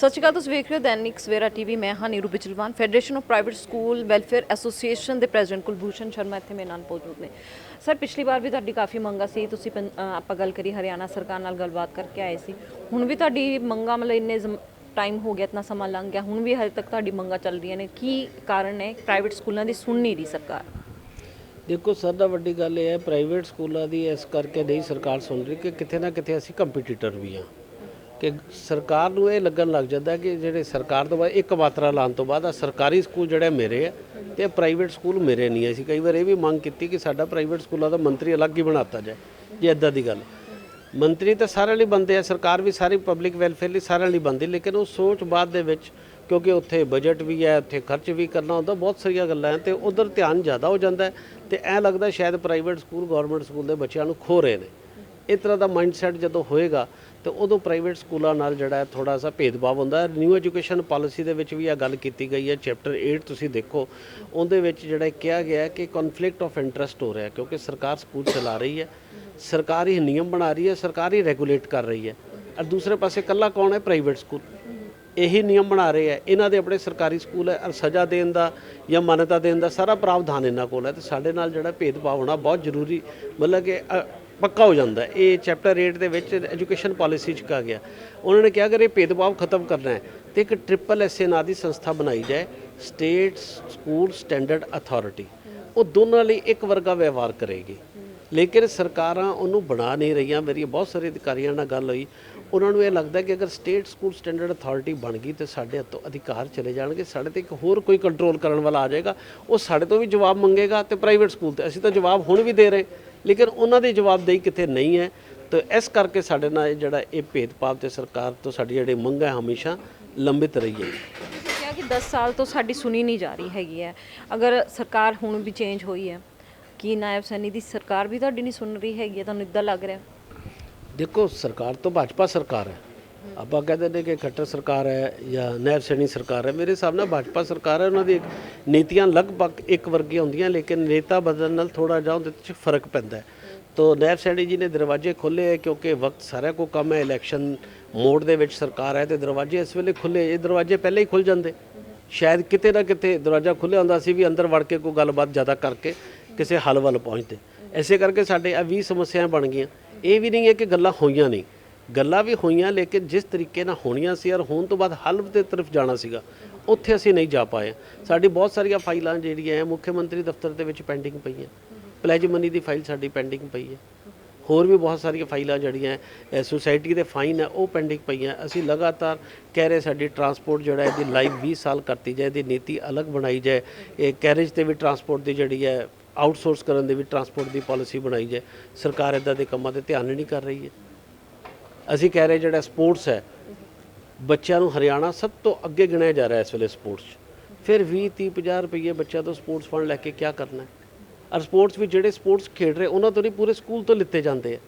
ਸਤਿ ਸ਼੍ਰੀ ਅਕਾਲ, ਤੁਸੀਂ ਵੇਖ ਰਹੇ ਹੋ ਦੈਨਿਕ ਸਵੇਰਾ ਟੀਵੀ। ਮੈਂ ਹਾਂ Neeru Bijalwan. Federation of private school welfare association ਦੇ ਪ੍ਰੈਜ਼ੀਡੈਂਟ ਕੁਲਭੂਸ਼ਣ ਸ਼ਰਮਾ ਇੱਥੇ ਮੇਰੇ ਨਾਲ ਮੌਜੂਦ ਨੇ। ਸਰ ਪਿਛਲੀ ਵਾਰ ਵੀ ਤੁਹਾਡੀ ਕਾਫੀ ਮੰਗਾਂ ਸੀ। ਤੁਸੀਂ ਪੰ- ਆਪਾਂ ਗੱਲ ਕਰੀ ਹਰਿਆਣਾ ਸਰਕਾਰ ਨਾਲ ਗੱਲਬਾਤ ਕਰਕੇ ਆਏ ਸੀ। ਹੁਣ ਵੀ ਤੁਹਾਡੀ ਮੰਗਾਂ ਮਤਲਬ ਇੰਨੇ ਟਾਈਮ ਹੋ ਗਿਆ, ਇਤਨਾ ਸਮਾਂ ਲੰਘ ਗਿਆ। ਹੁਣ ਵੀ ਹਜੇ ਤੱਕ ਤੁਹਾਡੀ ਮੰਗਾਂ ਚੱਲ ਰਹੀਆਂ ਨੇ। ਕੀ ਕਾਰਨ ਹੈ ਪ੍ਰਾਈਵੇਟ ਸਕੂਲਾਂ ਦੀ ਸੁਣ ਨਹੀਂ ਰਹੀ ਸਰਕਾਰ? ਦੇਖੋ ਸਰ ਦਾ ਵੱਡੀ ਗੱਲ ਇਹ ਹੈ ਪ੍ਰਾਈਵੇਟ ਸਕੂਲਾਂ ਦੀ ਇਸ ਕਰਕੇ ਨਹੀਂ ਸਰਕਾਰ ਸੁਣ ਰਹੀ ਕਿ ਕਿਤੇ ਨਾ ਕਿਤੇ ਅਸੀਂ ਕੰਪੀਟੀਟਰ ਵੀ ਹਾਂ। ਕਿ ਸਰਕਾਰ ਨੂੰ ਇਹ ਲੱਗਣ ਲੱਗ ਜਾਂਦਾ ਕਿ ਜਿਹੜੇ ਸਰਕਾਰ ਤੋਂ ਬਾਅਦ ਇੱਕ ਮਾਤਰਾ ਲਾਉਣ ਤੋਂ ਬਾਅਦ ਆ ਸਰਕਾਰੀ ਸਕੂਲ ਜਿਹੜੇ ਮੇਰੇ ਆ ਤੇ ਪ੍ਰਾਈਵੇਟ ਸਕੂਲ ਮੇਰੇ ਨਹੀਂ ਹੈ ਅਸੀਂ ਕਈ ਵਾਰ ਇਹ ਵੀ ਮੰਗ ਕੀਤੀ ਕਿ ਸਾਡਾ ਪ੍ਰਾਈਵੇਟ ਸਕੂਲਾਂ ਦਾ ਮੰਤਰੀ ਅਲੱਗ ਹੀ ਬਣਾਤਾ ਜਾਏ, ਜੇ ਇਦਾਂ ਦੀ ਗੱਲ। ਮੰਤਰੀ ਤਾਂ ਸਾਰਿਆਂ ਲਈ ਬੰਦੇ ਆ, ਸਰਕਾਰ ਵੀ ਸਾਰੀ ਪਬਲਿਕ ਵੈਲਫੇਅਰ ਲਈ ਸਾਰਿਆਂ ਲਈ ਬੰਦੀ, ਲੇਕਿਨ ਉਹ ਸੋਚ ਬਾਅਦ ਦੇ ਵਿੱਚ, ਕਿਉਂਕਿ ਉੱਥੇ ਬਜਟ ਵੀ ਹੈ, ਉੱਥੇ ਖਰਚ ਵੀ ਕਰਨਾ ਹੁੰਦਾ, ਬਹੁਤ ਸਾਰੀਆਂ ਗੱਲਾਂ ਹੈ ਤੇ ਉਧਰ ਧਿਆਨ ਜ਼ਿਆਦਾ ਹੋ ਜਾਂਦਾ ਹੈ ਤੇ ਐ ਲੱਗਦਾ ਸ਼ਾਇਦ ਪ੍ਰਾਈਵੇਟ ਸਕੂਲ ਗਵਰਨਮੈਂਟ ਸਕੂਲ ਦੇ ਬੱਚਿਆਂ ਨੂੰ ਖੋ ਰਹੇ ਨੇ। ਇਸ ਤਰ੍ਹਾਂ ਦਾ ਮਾਈਂਡਸੈਟ ਜਦੋਂ ਹੋਏਗਾ ਤੇ ਉਦੋਂ ਪ੍ਰਾਈਵੇਟ ਸਕੂਲਾਂ ਨਾਲ ਜਿਹੜਾ ਹੈ ਥੋੜਾ ਸਾ ਭੇਦਭਾਵ ਹੁੰਦਾ ਨਿਊ ਐਜੂਕੇਸ਼ਨ ਪਾਲਿਸੀ ਦੇ ਵਿੱਚ ਵੀ ਇਹ ਗੱਲ ਕੀਤੀ ਗਈ ਹੈ ਚੈਪਟਰ 8 ਤੁਸੀਂ ਦੇਖੋ ਉਹਦੇ ਵਿੱਚ ਜਿਹੜਾ ਕਿਹਾ ਗਿਆ ਕਿ ਕਨਫਲਿਕਟ ਆਫ ਇੰਟਰਸਟ ਹੋ ਰਿਹਾ ਕਿਉਂਕਿ ਸਰਕਾਰ ਸਕੂਲ ਚਲਾ ਰਹੀ ਹੈ ਸਰਕਾਰ ਹੀ ਨਿਯਮ ਬਣਾ ਰਹੀ ਹੈ ਸਰਕਾਰ ਹੀ ਰੈਗੂਲੇਟ ਕਰ ਰਹੀ ਹੈ। ਔਰ ਦੂਸਰੇ ਪਾਸੇ ਕੱਲਾ ਕੌਣ ਹੈ? ਪ੍ਰਾਈਵੇਟ ਸਕੂਲ ਇਹੀ ਨਿਯਮ ਬਣਾ ਰਹੇ ਹੈ। ਇਹਨਾਂ ਦੇ ਆਪਣੇ ਸਰਕਾਰੀ ਸਕੂਲ ਹੈ ਔਰ ਸਜ਼ਾ ਦੇਣ ਦਾ ਜਾਂ ਮਾਨਤਾ ਦੇਣ ਦਾ ਸਾਰਾ ਪ੍ਰਾਵਧਾਨ ਇਹਨਾਂ ਕੋਲ ਹੈ। ਤੇ ਸਾਡੇ ਨਾਲ ਜਿਹੜਾ ਭੇਦਭਾਵ ਹੋਣਾ ਬਹੁਤ ਜ਼ਰੂਰੀ ਮਤਲਬ ਕਿ ਅ, ਪੱਕਾ ਹੋ ਜਾਂਦਾ। ਇਹ ਚੈਪਟਰ 8 ਦੇ ਵਿੱਚ ਐਜੂਕੇਸ਼ਨ ਪਾਲਿਸੀ ਚ ਕਹਾ ਗਿਆ। ਉਹਨਾਂ ਨੇ ਕਿਹਾ, ਅਗਰ ਇਹ ਭੇਦਭਾਵ ਖਤਮ ਕਰਨਾ ਹੈ, ਤੇ ਇੱਕ ਟ੍ਰਿਪਲ ਐਸਏ ਨਾਂ ਦੀ ਸੰਸਥਾ ਬਣਾਈ ਜਾਏ ਸਟੇਟ ਸਕੂਲ ਸਟੈਂਡਰਡ ਅਥਾਰਟੀ ਉਹ ਦੋਨਾਂ ਲਈ ਇੱਕ ਵਰਗਾ ਵਿਵਹਾਰ ਕਰੇਗੀ। ਲੇਕਿਨ ਸਰਕਾਰਾਂ ਉਹਨੂੰ ਬਣਾ ਨਹੀਂ ਰਹੀਆਂ। ਮੇਰੀ ਬਹੁਤ ਸਾਰੇ ਅਧਿਕਾਰੀਆਂ ਨਾਲ ਗੱਲ ਹੋਈ। ਉਹਨਾਂ ਨੂੰ ਇਹ ਲੱਗਦਾ ਕਿ ਅਗਰ ਸਟੇਟ ਸਕੂਲ ਸਟੈਂਡਰਡ ਅਥਾਰਟੀ ਬਣ ਗਈ, ਤੇ ਸਾਡੇ ਹੱਥੋਂ ਅਧਿਕਾਰ ਚਲੇ ਜਾਣਗੇ। ਸਾਡੇ ਤੇ ਇੱਕ ਹੋਰ ਕੋਈ ਕੰਟਰੋਲ ਕਰਨ ਵਾਲਾ ਆ ਜਾਏਗਾ। ਉਹ ਸਾਡੇ ਤੋਂ ਵੀ ਜਵਾਬ ਮੰਗੇਗਾ ਤੇ ਪ੍ਰਾਈਵੇਟ ਸਕੂਲ ਤੇ। ਅਸੀਂ ਤਾਂ ਜਵਾਬ ਹੁਣ ਵੀ ਦੇ ਰਹੇ। ਲੇਕਿਨ ਉਹਨਾਂ ਦੀ ਜਵਾਬਦੇਹੀ ਕਿਤੇ ਨਹੀਂ ਹੈ। ਤੇ ਇਸ ਕਰਕੇ ਸਾਡੇ ਨਾਲ ਇਹ ਜਿਹੜਾ ਇਹ ਭੇਦਭਾਵ ਤੇ ਸਰਕਾਰ ਤੋਂ ਸਾਡੀ ਜਿਹੜੀ ਮੰਗ ਹੈ ਹਮੇਸ਼ਾ ਲੰਬਿਤ ਰਹੀ ਹੈ। ਤੁਸੀਂ ਕਿਹਾ ਕਿ 10 ਸਾਲ ਤੋਂ ਸਾਡੀ ਸੁਣੀ ਨਹੀਂ ਜਾ ਰਹੀ ਹੈਗੀ ਹੈ। ਅਗਰ ਸਰਕਾਰ ਹੁਣ ਵੀ ਚੇਂਜ ਹੋਈ ਹੈ ਕੀ ਨਾਇਬ ਸੈਣੀ ਦੀ ਸਰਕਾਰ ਵੀ ਤੁਹਾਡੀ ਨਹੀਂ ਸੁਣ ਰਹੀ ਹੈਗੀ ਹੈ? ਤੁਹਾਨੂੰ ਇਦਾਂ ਲੱਗ ਰਿਹਾ ਦੇਖੋ ਸਰਕਾਰ ਤਾਂ ਭਾਜਪਾ ਸਰਕਾਰ ਹੈ। ਆਪਾਂ ਕਹਿੰਦੇ ਨੇ ਕਿ ਖੱਟਰ ਸਰਕਾਰ ਹੈ ਜਾਂ ਨੈਬ ਸੈਣੀ ਸਰਕਾਰ ਹੈ, ਮੇਰੇ ਹਿਸਾਬ ਨਾਲ ਭਾਜਪਾ ਸਰਕਾਰ ਹੈ, ਉਹਨਾਂ ਦੀ ਨੀਤੀਆਂ ਲਗਭਗ ਇੱਕ ਵਰਗੀਆਂ ਹੁੰਦੀਆਂ, ਲੇਕਿਨ ਨੇਤਾ ਬਦਲਣ ਨਾਲ ਥੋੜਾ ਜਿਹਾ ਉਹਦੇ ਵਿੱਚ ਫ਼ਰਕ ਪੈਂਦਾ ਹੈ। ਤੋ ਨੈਬ ਸੈਣੀ ਜੀ ਨੇ ਦਰਵਾਜ਼ੇ ਖੋਲ੍ਹੇ ਹੈ ਕਿਉਂਕਿ ਵਕਤ ਸਾਰਿਆਂ ਕੋ ਕੰਮ ਹੈ, ਇਲੈਕਸ਼ਨ ਮੋਡ ਦੇ ਵਿੱਚ ਸਰਕਾਰ ਹੈ ਤੇ ਦਰਵਾਜ਼ੇ ਇਸ ਵੇਲੇ ਖੁੱਲੇ ਇਹ ਦਰਵਾਜ਼ੇ ਪਹਿਲਾਂ ਹੀ ਖੁੱਲ ਜਾਂਦੇ। ਸ਼ਾਇਦ ਕਿਤੇ ਨਾ ਕਿਤੇ ਦਰਵਾਜ਼ਾ ਖੁੱਲ੍ਹਿਆ ਹੁੰਦਾ ਸੀ ਵੀ ਅੰਦਰ ਵੜ ਕੇ ਕੋਈ ਗੱਲਬਾਤ ਜ਼ਿਆਦਾ ਕਰਕੇ ਕਿਸੇ ਹੱਲ ਵੱਲ ਪਹੁੰਚਦੇ। ਐਸੇ ਕਰਕੇ ਸਾਡੇ ਆ 20 ਸਮੱਸਿਆਵਾਂ ਬਣ ਗਈਆਂ। ਇਹ ਵੀ ਨਹੀਂ ਹੈ ਕਿ ਗੱਲਾਂ ਹੋਈਆਂ ਨਹੀਂ। ਗੱਲਾਂ ਵੀ ਹੋਈਆਂ, ਲੇਕਿਨ ਜਿਸ ਤਰੀਕੇ ਨਾਲ ਹੋਣੀਆਂ ਸੀ ਔਰ ਹੋਣ ਤੋਂ ਬਾਅਦ ਹੱਲ ਦੇ ਤਰਫ ਜਾਣਾ ਸੀਗਾ, ਉੱਥੇ ਅਸੀਂ ਨਹੀਂ ਜਾ ਪਾਏ। ਸਾਡੀ ਬਹੁਤ ਸਾਰੀਆਂ ਫਾਈਲਾਂ ਜਿਹੜੀਆਂ ਹੈ ਮੁੱਖ ਮੰਤਰੀ ਦਫ਼ਤਰ ਦੇ ਵਿੱਚ ਪੈਂਡਿੰਗ ਪਈਆਂ। ਪਲੇਜ ਮਨੀ ਦੀ ਫਾਈਲ ਸਾਡੀ ਪੈਂਡਿੰਗ ਪਈ ਹੈ ਹੋਰ ਵੀ ਬਹੁਤ ਸਾਰੀਆਂ ਫਾਈਲਾਂ ਜਿਹੜੀਆਂ ਸੁਸਾਇਟੀ ਦੇ ਫਾਈਨ ਹੈ ਉਹ ਪੈਂਡਿੰਗ ਪਈਆਂ। ਅਸੀਂ ਲਗਾਤਾਰ ਕਹਿ ਰਹੇ ਸਾਡੀ ਟਰਾਂਸਪੋਰਟ ਜਿਹੜਾ ਇਹਦੀ ਲਾਈਵ 20 ਸਾਲ ਕਰਤੀ ਜਾਏ, ਇਹਦੀ ਨੀਤੀ ਅਲੱਗ ਬਣਾਈ ਜਾਏ। ਇਹ ਕੈਰੇਜ ਤੇ ਵੀ ਟਰਾਂਸਪੋਰਟ ਦੀ ਜਿਹੜੀ ਹੈ ਆਊਟਸੋਰਸ ਕਰਨ ਦੇ ਵੀ ਟਰਾਂਸਪੋਰਟ ਦੀ ਪਾਲਿਸੀ ਬਣਾਈ ਜਾਏ। ਸਰਕਾਰ ਇਦਾਂ ਦੇ ਕੰਮਾਂ ਤੇ ਧਿਆਨ ਨਹੀਂ ਕਰ ਰਹੀ ਹੈ ਅਸੀਂ ਕਹਿ ਰਹੇ ਜਿਹੜਾ ਸਪੋਰਟਸ ਹੈ, ਬੱਚਿਆਂ ਨੂੰ ਹਰਿਆਣਾ ਸਭ ਤੋਂ ਅੱਗੇ ਗਿਣਿਆ ਜਾ ਰਿਹਾ ਇਸ ਵੇਲੇ ਸਪੋਰਟਸ 'ਚ। ਫਿਰ 20 30 50 ਰੁਪਏ ਬੱਚਿਆਂ ਤੋਂ ਸਪੋਰਟਸ ਫੰਡ ਲੈ ਕੇ ਕੀ ਕਰਨਾ ਹੈ? ਔਰ ਸਪੋਰਟਸ ਵੀ ਜਿਹੜੇ ਸਪੋਰਟਸ ਖੇਡ ਰਹੇ, ਉਹਨਾਂ ਤੋਂ ਨਹੀਂ, ਪੂਰੇ ਸਕੂਲ ਤੋਂ ਲਿੱਤੇ ਜਾਂਦੇ ਆ।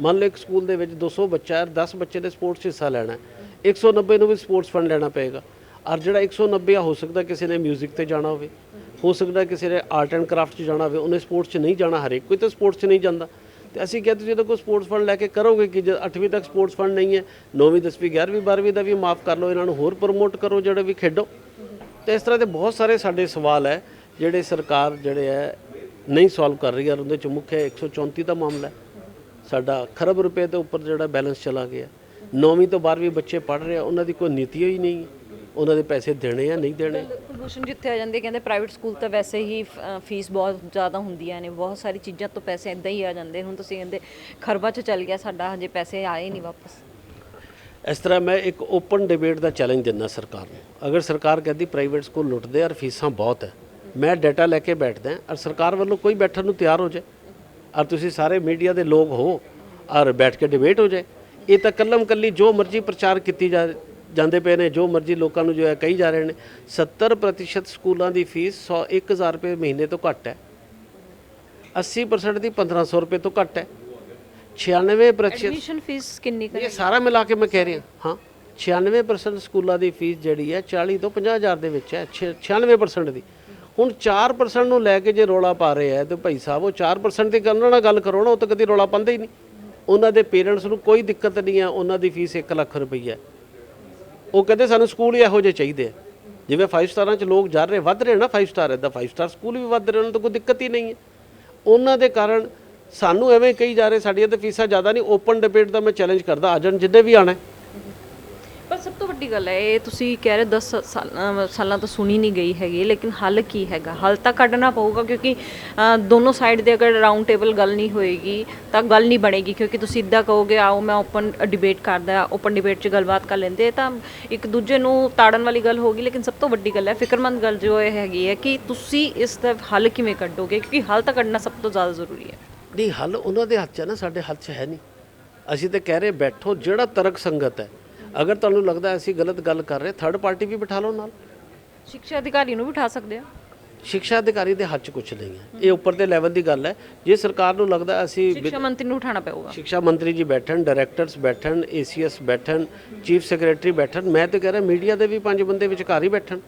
ਮੰਨ ਲਓ ਇੱਕ ਸਕੂਲ ਦੇ ਵਿੱਚ 200 ਬੱਚਾ ਹੈ 10 ਬੱਚੇ ਨੇ ਸਪੋਰਟਸ 'ਚ ਹਿੱਸਾ ਲੈਣਾ ਹੈ। 190 ਨੂੰ ਵੀ ਸਪੋਰਟਸ ਫੰਡ ਲੈਣਾ ਪਏਗਾ। ਔਰ ਜਿਹੜਾ 190 ਆ, ਹੋ ਸਕਦਾ ਕਿਸੇ ਨੇ 뮤직 ਤੇ ਜਾਣਾ ਹੋਵੇ। ਹੋ ਸਕਦਾ ਕਿਸੇ ਨੇ ਆਰਟ ਐਂਡ ਕਰਾਫਟ 'ਚ ਜਾਣਾ ਹੋਵੇ, ਉਹਨੇ ਸਪੋਰਟਸ 'ਚ ਨਹੀਂ ਜਾਣਾ ਹਰੇਕ ਕੋਈ, ਤਾਂ ਸਪੋਰਟਸ 'ਚ ਨਹੀਂ ਜਾਂਦਾ। ਤੇ ਅਸੀਂ ਕਿਹਾ ਤੁਸੀਂ ਜਦੋਂ ਕੋਈ ਸਪੋਰਟਸ ਫੰਡ ਲੈ ਕੇ ਕਰੋਗੇ ਕਿ ਜਦ 8ਵੀਂ ਤੱਕ ਸਪੋਰਟਸ ਫੰਡ ਨਹੀਂ ਹੈ 9ਵੀਂ 10ਵੀਂ 11ਵੀਂ 12ਵੀਂ ਦਾ ਵੀ ਮਾਫ ਕਰ ਲਓ, ਇਹਨਾਂ ਨੂੰ ਹੋਰ ਪ੍ਰਮੋਟ ਕਰੋ ਜਿਹੜੇ ਵੀ ਖੇਡੋ। ਤੇ ਇਸ ਤਰ੍ਹਾਂ ਦੇ ਬਹੁਤ ਸਾਰੇ ਸਾਡੇ ਸਵਾਲ ਹੈ, ਜਿਹੜੇ ਸਰਕਾਰ ਜਿਹੜੇ ਹੈ, ਨਹੀਂ ਸੋਲਵ ਕਰ ਰਹੀ ਹੈ ਉਹਦੇ ਚ ਮੁੱਖ ਹੈ 134 ਦਾ ਮਾਮਲਾ ਸਾਡਾ ਖਰਬ ਰੁਪਏ ਦੇ ਉੱਪਰ ਜਿਹੜਾ ਬੈਲੈਂਸ ਚਲਾ ਗਿਆ। 9ਵੀਂ ਤੋਂ 12ਵੀਂ ਬੱਚੇ ਪੜ ਰਹੇ ਆ, ਉਹਨਾਂ ਦੀ ਕੋਈ ਨੀਤੀ ਹੀ ਨਹੀਂ ਹੈ। ਉਹਨਾਂ ਦੇ ਪੈਸੇ ਦੇਣੇ ਆ ਨਹੀਂ ਦੇਣੇ? ਕੁਲਭੂਸ਼ਣ ਜਿੱਥੇ ਆ ਜਾਂਦੇ ਕਹਿੰਦੇ ਪ੍ਰਾਈਵੇਟ ਸਕੂਲ ਤਾਂ ਵੈਸੇ ਹੀ ਫੀਸ ਬਹੁਤ ਜ਼ਿਆਦਾ ਹੁੰਦੀਆਂ ਨੇ ਬਹੁਤ ਸਾਰੀ ਚੀਜ਼ਾਂ ਤੋਂ ਪੈਸੇ ਇਦਾਂ ਹੀ ਆ ਜਾਂਦੇ। ਹੁਣ ਤੁਸੀਂ ਕਹਿੰਦੇ ਖਰਬਾਂ 'ਚ ਚੱਲ ਗਿਆ ਸਾਡਾ ਹਜੇ ਪੈਸੇ ਆਏ ਨਹੀਂ ਵਾਪਸ। ਇਸ ਤਰ੍ਹਾਂ ਮੈਂ ਇੱਕ ਓਪਨ ਡਿਬੇਟ ਦਾ ਚੈਲੰਜ ਦਿੰਦਾ ਸਰਕਾਰ ਨੂੰ। ਅਗਰ ਸਰਕਾਰ ਕਹਿੰਦੀ ਪ੍ਰਾਈਵੇਟ ਸਕੂਲ ਲੁੱਟਦੇ ਆ ਔਰ ਫੀਸਾਂ ਬਹੁਤ ਹੈ ਮੈਂ ਡਾਟਾ ਲੈ ਕੇ ਬੈਠਦਾ ਔਰ ਸਰਕਾਰ ਵੱਲੋਂ ਕੋਈ ਬੈਠਣ ਨੂੰ ਤਿਆਰ ਹੋ ਜਾਏ। ਔਰ ਤੁਸੀਂ ਸਾਰੇ ਮੀਡੀਆ ਦੇ ਲੋਕ ਹੋ ਔਰ ਬੈਠ ਕੇ ਡਿਬੇਟ ਹੋ ਜਾਏ। ਇਹ ਤਾਂ ਕੱਲਮ ਕੱਲੀ ਜੋ ਮਰਜ਼ੀ ਪ੍ਰਚਾਰ ਕੀਤੀ ਜਾ ਜਾਂਦੇ ਪਏ ਨੇ ਜੋ ਮਰਜ਼ੀ ਲੋਕਾਂ ਨੂੰ ਜੋ ਹੈ ਕਹੀ ਜਾ ਰਹੇ ਨੇ 70% ਸਕੂਲਾਂ ਦੀ ਫੀਸ 100 1000 ਰੁਪਏ ਮਹੀਨੇ ਤੋਂ ਘੱਟ ਹੈ। 80% ਦੀ 1500 ਰੁਪਏ ਤੋਂ ਘੱਟ ਹੈ। 96% ਐਡਮਿਸ਼ਨ ਫੀਸ ਕਿੰਨੀ ਕੁ ਇਹ ਸਾਰਾ ਮਿਲਾ ਕੇ ਮੈਂ ਕਹਿ ਰਿਹਾ ਹਾਂ। 96% ਸਕੂਲਾਂ ਦੀ ਫੀਸ ਜਿਹੜੀ ਹੈ 40 ਤੋਂ 50 ਹਜ਼ਾਰ ਦੇ ਵਿੱਚ ਹੈ ਛੇ- 96% ਦੀ। ਹੁਣ 4% ਨੂੰ ਲੈ ਕੇ ਜੇ ਰੋਲਾ ਪਾ ਰਹੇ ਆ ਤੇ ਭਾਈ ਸਾਹਿਬ ਉਹ 4% ਦੀ ਕਰਨ ਨਾਲ ਗੱਲ ਕਰੋ ਨਾ ਉਹ ਤਾਂ ਕਦੀ ਰੋਲਾ ਪਾਉਂਦੇ ਹੀ ਨਹੀਂ। ਉਹਨਾਂ ਦੇ ਪੇਰੈਂਟਸ ਨੂੰ ਕੋਈ ਦਿੱਕਤ ਨਹੀਂ ਹੈ ਉਹਨਾਂ ਦੀ ਫੀਸ 1 ਲੱਖ ਰੁਪਈਆ ਹੈ। ਉਹ ਕਹਿੰਦੇ ਸਾਨੂੰ ਸਕੂਲ ਹੀ ਇਹੋ ਜਿਹੇ ਚਾਹੀਦੇ ਆ। ਜਿਵੇਂ 5 ਸਟਾਰਾਂ 'ਚ ਲੋਕ ਜਾ ਰਹੇ, ਵੱਧ ਰਹੇ ਨਾ 5 ਸਟਾਰ ਇਦਾਂ 5 ਸਟਾਰ ਸਕੂਲ ਵੀ ਵੱਧ ਰਹੇ, ਉਹਨਾਂ ਤੋਂ ਕੋਈ ਦਿੱਕਤ ਹੀ ਨਹੀਂ ਹੈ। ਉਹਨਾਂ ਦੇ ਕਾਰਨ ਸਾਨੂੰ ਐਵੇਂ ਕਹੀ ਜਾ ਰਹੇ, ਸਾਡੀਆਂ ਤਾਂ ਫੀਸਾਂ ਜ਼ਿਆਦਾ ਨਹੀਂ ਓਪਨ ਡਿਬੇਟ ਦਾ ਮੈਂ ਚੈਲੰਜ ਕਰਦਾ, ਆ ਜਾਣ, ਜਿੱਦੇ ਵੀ ਆਣਾ ਪਰ ਸਭ ਤੋਂ ਵੱਡੀ ਗੱਲ ਹੈ, ਇਹ ਤੁਸੀਂ ਕਹਿ ਰਹੇ 10 ਸਾਲਾਂ ਸਾਲਾਂ ਤੋਂ ਸੁਣੀ ਨਹੀਂ ਗਈ ਹੈਗੀ, ਲੇਕਿਨ ਹੱਲ ਕੀ ਹੈਗਾ? ਹੱਲ ਤਾਂ ਕੱਢਣਾ ਪਊਗਾ ਕਿਉਂਕਿ ਦੋਨੋਂ ਸਾਈਡ ਦੇ ਅਗਰ ਰਾਉਂਡ ਟੇਬਲ ਗੱਲ ਨਹੀਂ ਹੋਏਗੀ, ਤਾਂ ਗੱਲ ਨਹੀਂ ਬਣੇਗੀ, ਕਿਉਂਕਿ ਤੁਸੀਂ ਇੱਦਾਂ ਕਹੋਗੇ, ਆਓ, ਮੈਂ ਓਪਨ ਡਿਬੇਟ ਕਰਦਾ ਓਪਨ ਡਿਬੇਟ 'ਚ ਗੱਲਬਾਤ ਕਰ ਲੈਂਦੇ। ਤਾਂ ਇੱਕ ਦੂਜੇ ਨੂੰ ਤਾੜਨ ਵਾਲੀ ਗੱਲ ਹੋਗੀ ਲੇਕਿਨ ਸਭ ਤੋਂ ਵੱਡੀ ਗੱਲ ਹੈ, ਫਿਕਰਮੰਦ ਗੱਲ ਜੋ ਇਹ ਹੈਗੀ ਹੈ ਕਿ ਤੁਸੀਂ ਇਸ ਦਾ ਹੱਲ ਕਿਵੇਂ ਕੱਢੋਗੇ, ਕਿਉਂਕਿ ਹੱਲ ਤਾਂ ਕੱਢਣਾ ਸਭ ਤੋਂ ਜ਼ਿਆਦਾ ਜ਼ਰੂਰੀ ਹੈ। ਨਹੀਂ, ਹੱਲ ਉਹਨਾਂ ਦੇ ਹੱਥ 'ਚ ਹੈ ਨਾ, ਸਾਡੇ ਹੱਥ 'ਚ ਹੈ ਨਹੀਂ। ਅਸੀਂ ਤਾਂ ਕਹਿ ਰਹੇ, ਬੈਠੋ, ਜਿਹੜਾ ਤਰਕ ਸੰਗਤ ਹੈ ਅਗਰ ਤੁਹਾਨੂੰ ਲੱਗਦਾ ਅਸੀਂ ਗਲਤ ਗੱਲ ਕਰ ਰਹੇ ਥਰਡ ਪਾਰਟੀ ਵੀ ਬਿਠਾ ਲਓ ਨਾਲ। ਸਿੱਖਿਆ ਅਧਿਕਾਰੀ ਨੂੰ ਵੀ ਉਠਾ ਸਕਦੇ ਆ। ਸਿੱਖਿਆ ਅਧਿਕਾਰੀ ਦੇ ਹੱਥ 'ਚ ਕੁਝ ਨਹੀਂ ਹੈ। ਇਹ ਉੱਪਰ ਦੇ ਲੈਵਲ ਦੀ ਗੱਲ ਹੈ। ਜੇ ਸਰਕਾਰ ਨੂੰ ਲੱਗਦਾ ਅਸੀਂ ਸਿੱਖਿਆ ਮੰਤਰੀ ਨੂੰ ਉਠਾਉਣਾ ਪਊਗਾ। ਸਿੱਖਿਆ ਮੰਤਰੀ ਜੀ ਬੈਠਣ ਡਾਇਰੈਕਟਰਸ ਬੈਠਣ ਏਸੀਐਸ ਬੈਠਣ ਚੀਫ ਸੈਕਟਰੀ ਬੈਠਣ ਮੈਂ ਤਾਂ ਕਹਿ ਰਿਹਾ ਮੀਡੀਆ ਦੇ ਵੀ ਪੰਜ ਬੰਦੇ ਵਿਚਕਾਰ ਹੀ ਬੈਠਣ।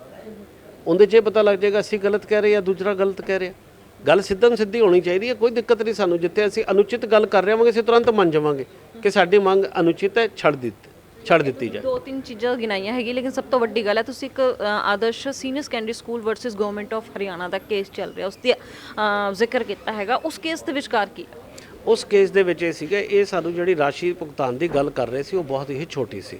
ਉਹਦੇ 'ਚ ਇਹ ਪਤਾ ਲੱਗ ਜਾਏਗਾ ਅਸੀਂ ਗਲਤ ਕਹਿ ਰਹੇ ਜਾਂ ਦੂਸਰਾ ਗਲਤ ਕਹਿ ਰਿਹਾ। ਗੱਲ ਸਿੱਧਮ ਸਿੱਧੀ ਹੋਣੀ ਚਾਹੀਦੀ ਹੈ ਕੋਈ ਦਿੱਕਤ ਨਹੀਂ ਸਾਨੂੰ। ਜਿੱਥੇ ਅਸੀਂ ਅਨੁਚਿਤ ਗੱਲ ਕਰ ਰਹੇ ਹੋਵਾਂਗੇ ਅਸੀਂ ਤੁਰੰਤ ਮੰਨ ਜਾਵਾਂਗੇ ਕਿ ਸਾਡੀ ਮੰਗ ਅਨੁਚਿਤ ਹੈ ਛੱਡ ਦਿੱਤੀ। ਛੱਡ ਦਿੱਤੀ ਜਾਏ। ਦੋ ਤਿੰਨ ਚੀਜ਼ਾਂ ਗਿਣਾਈਆਂ ਹੈਗੀ ਲੇਕਿਨ ਸਭ ਤੋਂ ਵੱਡੀ ਗੱਲ ਹੈ ਤੁਸੀਂ ਇੱਕ ਅ, Adarsh senior secondary school versus government of Haryana the case ਚੱਲ ਰਿਹਾ ਉਸ ਦੀ ਅ, ਜ਼ਿਕਰ ਕੀਤਾ ਹੈਗਾ। ਉਸ ਕੇਸ ਦੇ ਵਿਚਕਾਰ ਕੀ ਹੈ? ਉਸ ਕੇਸ ਦੇ ਵਿੱਚ ਇਹ ਸੀਗਾ ਇਹ ਸਾਨੂੰ ਜਿਹੜੀ ਰਾਸ਼ੀ ਭੁਗਤਾਨ ਦੀ ਗੱਲ ਕਰ ਰਹੇ ਸੀ ਉਹ ਬਹੁਤ ਹੀ ਛੋਟੀ ਸੀ।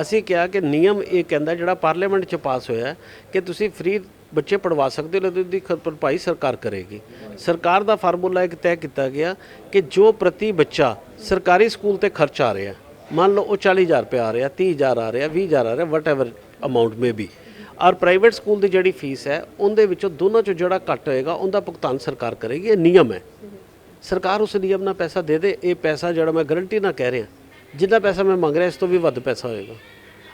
ਅਸੀਂ ਕਿਹਾ ਕਿ ਨਿਯਮ ਇਹ ਕਹਿੰਦਾ ਜਿਹੜਾ ਪਾਰਲੀਮੈਂਟ 'ਚ ਪਾਸ ਹੋਇਆ ਹੈ ਕਿ ਤੁਸੀਂ ਫ੍ਰੀ ਬੱਚੇ ਪੜਵਾ ਸਕਦੇ ਹੋ ਲੇਕਿਨ ਉਹਦੀ ਖ- ਭਰਪਾਈ ਸਰਕਾਰ ਕਰੇਗੀ। ਸਰਕਾਰ ਦਾ ਫਾਰਮੂਲਾ ਇੱਕ ਤੈਅ ਕੀਤਾ ਗਿਆ ਕਿ ਜੋ ਪ੍ਰਤੀ ਬੱਚਾ ਸਰਕਾਰੀ ਸਕੂਲ ਤੇ ਖਰਚ ਆ ਰਿਹਾ ਮੰਨ ਲਓ ਉਹ 40000 ਰੁਪਏ ਆ ਰਿਹਾ 30000 ਆ ਰਿਹਾ 20000 ਆ ਰਿਹਾ ਵਟਐਵਰ ਅਮਾਉਂਟ ਮੇ ਬੀ ਔਰ ਪ੍ਰਾਈਵੇਟ ਸਕੂਲ ਦੀ ਜਿਹੜੀ ਫੀਸ ਹੈ, ਉਹਦੇ ਵਿੱਚੋਂ ਦੋਨਾਂ ਚੋਂ ਜਿਹੜਾ ਘੱਟ ਹੋਏਗਾ, ਉਹਦਾ ਭੁਗਤਾਨ ਸਰਕਾਰ ਕਰੇਗੀ, ਇਹ ਨਿਯਮ ਹੈ। ਸਰਕਾਰ ਉਸ ਨਿਯਮ ਨਾਲ ਪੈਸਾ ਦੇ ਦੇ, ਇਹ ਪੈਸਾ ਜਿਹੜਾ ਮੈਂ ਗਰੰਟੀ ਨਾਲ ਕਹਿ ਰਿਹਾ। ਜਿੰਨਾ ਪੈਸਾ ਮੈਂ ਮੰਗ ਰਿਹਾ, ਇਸ ਤੋਂ ਵੀ ਵੱਧ ਪੈਸਾ ਹੋਏਗਾ।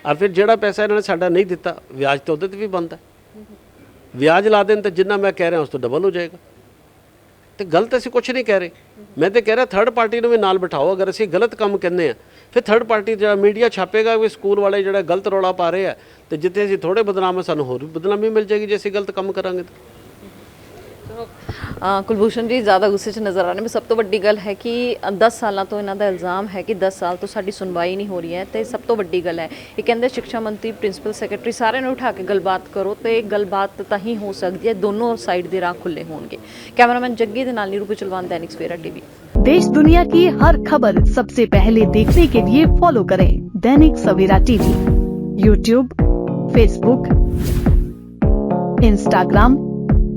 ਔਰ ਫਿਰ ਜਿਹੜਾ ਪੈਸਾ ਇਹਨਾਂ ਨੇ ਸਾਡਾ ਨਹੀਂ ਦਿੱਤਾ, ਵਿਆਜ ਤਾਂ ਉਹਦੇ ਤੇ ਵੀ ਬਣਦਾ। ਵਿਆਜ ਲਾ ਦੇਣ ਤਾਂ ਜਿੰਨਾ ਮੈਂ ਕਹਿ ਰਿਹਾ, ਉਸ ਤੋਂ ਡਬਲ ਹੋ ਜਾਏਗਾ। ਤੇ ਗਲਤ ਅਸੀਂ ਕੁਝ ਨਹੀਂ ਕਹਿ ਰਹੇ। ਮੈਂ ਤੇ ਕਹਿ ਰਿਹਾ ਥਰਡ ਪਾਰਟੀ ਨੂੰ ਵੀ ਨਾਲ ਬਿਠਾਓ, ਅਗਰ ਅਸੀਂ ਗਲਤ ਕੰਮ ਕਹਿੰਦੇ ਆ ਫਿਰ ਥਰਡ ਪਾਰਟੀ ਜਿਹੜਾ ਮੀਡੀਆ ਛਾਪੇਗਾ ਵੀ ਸਕੂਲ ਵਾਲੇ ਜਿਹੜਾ ਗਲਤ ਰੌਲਾ ਪਾ ਰਹੇ ਆ, ਤੇ ਜਿੱਥੇ ਅਸੀਂ ਥੋੜੇ ਬਦਨਾਮ ਆ, ਸਾਨੂੰ ਹੋਰ ਵੀ ਬਦਨਾਮੀ ਮਿਲ ਜਾਏਗੀ ਜੇ ਅਸੀਂ ਗਲਤ ਕੰਮ ਕਰਾਂਗੇ ਤਾਂ। ਕੁਲਭੂਸ਼ਣ ਜੀ ਜ਼ਿਆਦਾ ਗੁੱਸੇ 'ਚ ਨਜ਼ਰ ਆ ਰਹੇ ਨੇ ਸਭ ਤੋਂ ਵੱਡੀ ਗੱਲ ਹੈ ਕਿ 10 ਸਾਲਾਂ ਤੋਂ ਇਹਨਾਂ ਦਾ ਇਲਜ਼ਾਮ ਹੈ ਕਿ 10 ਸਾਲ ਤੋਂ ਸਾਡੀ ਸੁਣਵਾਈ ਨਹੀਂ ਹੋ ਰਹੀ ਹੈ ਤੇ ਸਭ ਤੋਂ ਵੱਡੀ ਗੱਲ ਹੈ ਇਹ ਕਹਿੰਦੇ ਸਿੱਖਿਆ ਮੰਤਰੀ ਪ੍ਰਿੰਸੀਪਲ ਸੈਕਟਰੀ ਸਾਰਿਆਂ ਨੂੰ ਉਠਾ ਕੇ ਗੱਲਬਾਤ ਕਰੋ ਤੇ ਗੱਲਬਾਤ ਤਾਂ ਹੀ ਹੋ ਸਕਦੀ ਹੈ ਦੋਨੋਂ ਸਾਈਡ ਦੇ ਰਾਹ ਖੁੱਲੇ ਹੋਣਗੇ ਕੈਮਰਾਮੈਨ ਜੱਗੀ ਦੇ ਨਾਲ ਨੀਰੂ ਪਿਚਲਵਾਨ दैनिक सवेरा टीवी देश दुनिया की हर खबर सबसे पहले देखने के लिए फॉलो करें Dainik Savera TV YouTube Facebook Instagram